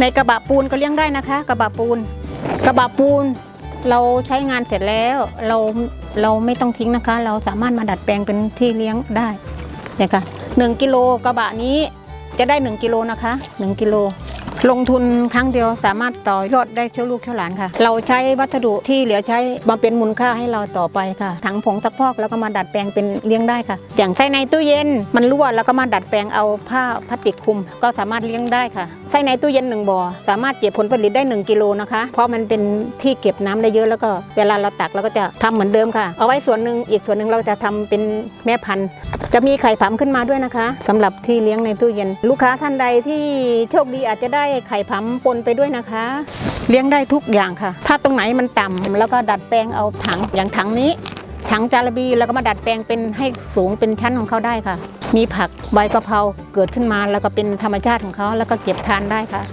ในกระบะปูนก็เลี้ยงได้นะคะ กระบะปูน กระบะปูน เราใช้งานเสร็จแล้วเราเราไม่ต้องทิ้งนะคะ เราสามารถมาดัดแปลงเป็นที่เลี้ยงได้เนี่ยค่ะหนึ่งกิโลกระบะนี้จะได้ 1กิโลนะคะ1กิโล ลงทุนครั้งเดียวสามารถต่อยอดได้เช่าลูกเช่าหลานค่ะ เราใช้วัสดุที่เหลือใช้มาเป็นมูลค่าให้เราต่อไปค่ะ ถังผงซักพอกแล้วก็มาดัดแปลงเป็นเลี้ยงได้ค่ะ อย่างใส่ในตู้เย็นมันรั่วแล้วก็มาดัดแปลงเอาผ้าพลาสติกคลุม ก็สามารถเลี้ยงได้ค่ะใส่ในตู้เย็นหนึ่งบ่อสามารถเก็บผลผลิตได้ 1กิโลนะคะเพราะมันเป็นที่เก็บน้ำได้เยอะแล้วก็เวลาเราตักเราก็จะทำเหมือนเดิมค่ะ เอาไว้ส่วนหนึ่งอีกส่วนหนึ่งเราจะทำเป็นแม่พันธุ์ จะมีไข่ผํขึ้นมาด้วยนะคะสำหรับที่เลี้ยงในตู้เย็น ลูกค้าท่านใดที่โชคดีอาจจะได้ไข่ผํปนไปด้วยนะคะ เลี้ยงได้ทุกอย่างค่ะ ถ้าตรงไหนมันต่ำแล้วก็ดัดแปลงเอาถังอย่างถังนี้ ถังจาระบีแล้วก็มาดัดแปลงเป็นให้สูงเป็นชั้นของเขาได้ค่ะ มีผักใบกะเพราเกิดขึ้นมาแล้วก็เป็นธรรมชาติของเขาแล้วก็เก็บทานได้ค่ะ